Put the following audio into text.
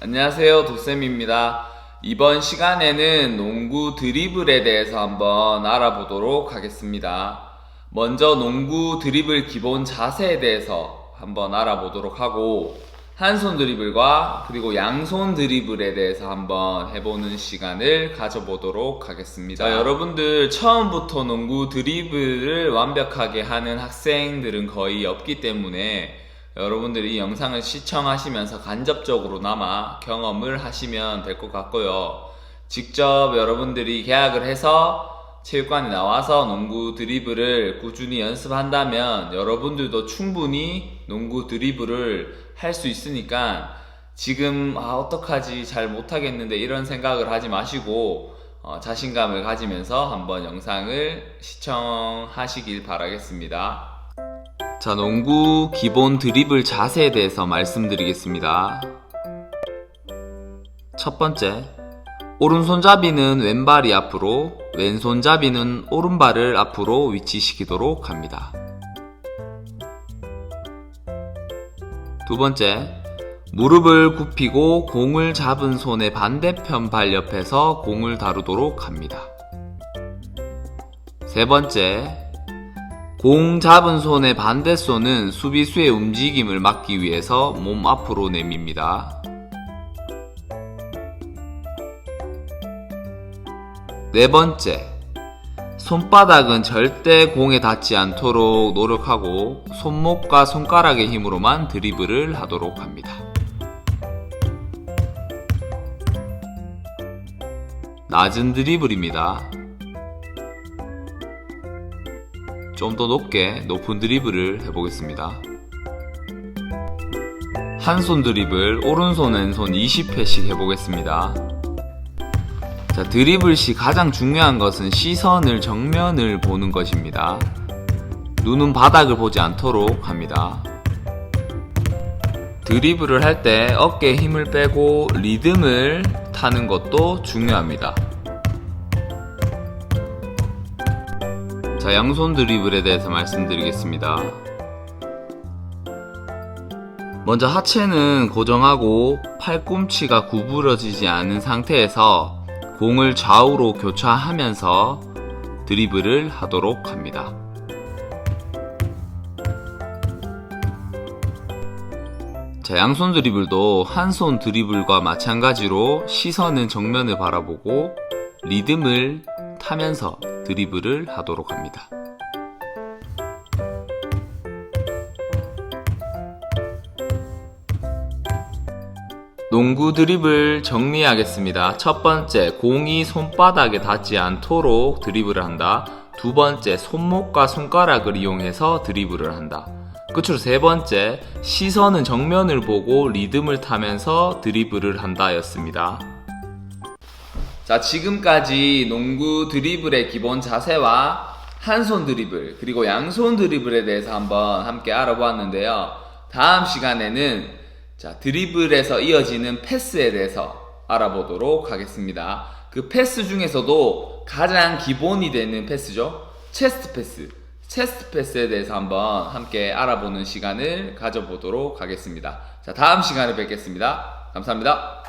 안녕하세요 도쌤입니다. 이번 시간에는 농구 드리블에 대해서 한번 알아보도록 하겠습니다. 먼저 농구 드리블 기본 자세에 대해서 한번 알아보도록 하고 한 손 드리블과 그리고 양손 드리블에 대해서 한번 해보는 시간을 가져보도록 하겠습니다 자, 여러분들 처음부터 농구 드리블을 완벽하게 하는 학생들은 거의 없기 때문에 여러분들이 이 영상을 시청하시면서 간접적으로나마 경험을 하시면 될 것 같고요. 직접 여러분들이 계약을 해서 체육관에 나와서 농구 드리블을 꾸준히 연습한다면 여러분들도 충분히 농구 드리블을 할 수 있으니까 지금 아 어떡하지 잘 못하겠는데 이런 생각을 하지 마시고 어, 자신감을 가지면서 한번 영상을 시청하시길 바라겠습니다. 자, 농구 기본 드리블 자세에 대해서 말씀드리겠습니다. 첫 번째, 오른손잡이는 왼발이 앞으로, 왼손잡이는 오른발을 앞으로 위치시키도록 합니다. 두 번째, 무릎을 굽히고 공을 잡은 손의 반대편 발 옆에서 공을 다루도록 합니다. 세 번째, 공 잡은 손의 반대손은 수비수의 움직임을 막기 위해서 몸 앞으로 내밉니다. 네 번째, 손바닥은 절대 공에 닿지 않도록 노력하고 손목과 손가락의 힘으로만 드리블을 하도록 합니다. 낮은 드리블입니다. 좀 더 높게 높은 드리블을 해보겠습니다. 한 손 드리블, 오른손, 왼손 20회씩 해보겠습니다. 자, 드리블 시 가장 중요한 것은 시선을 정면을 보는 것입니다. 눈은 바닥을 보지 않도록 합니다. 드리블을 할 때 어깨에 힘을 빼고 리듬을 타는 것도 중요합니다. 자, 양손 드리블에 대해서 말씀드리겠습니다. 먼저 하체는 고정하고 팔꿈치가 구부러지지 않은 상태에서 공을 좌우로 교차하면서 드리블을 하도록 합니다. 자, 양손 드리블도 한 손 드리블과 마찬가지로 시선은 정면을 바라보고 리듬을 타면서 드리블을 하도록 합니다. 농구 드리블 정리하겠습니다. 첫 번째, 공이 손바닥에 닿지 않도록 드리블을 한다. 두 번째, 손목과 손가락을 이용해서 드리블을 한다. 끝으로 세 번째, 시선은 정면을 보고 리듬을 타면서 드리블을 한다 였습니다. 자, 지금까지 농구 드리블의 기본 자세와 한손 드리블, 그리고 양손 드리블에 대해서 한번 함께 알아보았는데요. 다음 시간에는 자, 드리블에서 이어지는 패스에 대해서 알아보도록 하겠습니다. 그 패스 중에서도 가장 기본이 되는 패스죠. 체스트 패스. 체스트 패스에 대해서 한번 함께 알아보는 시간을 가져보도록 하겠습니다. 자, 다음 시간에 뵙겠습니다. 감사합니다.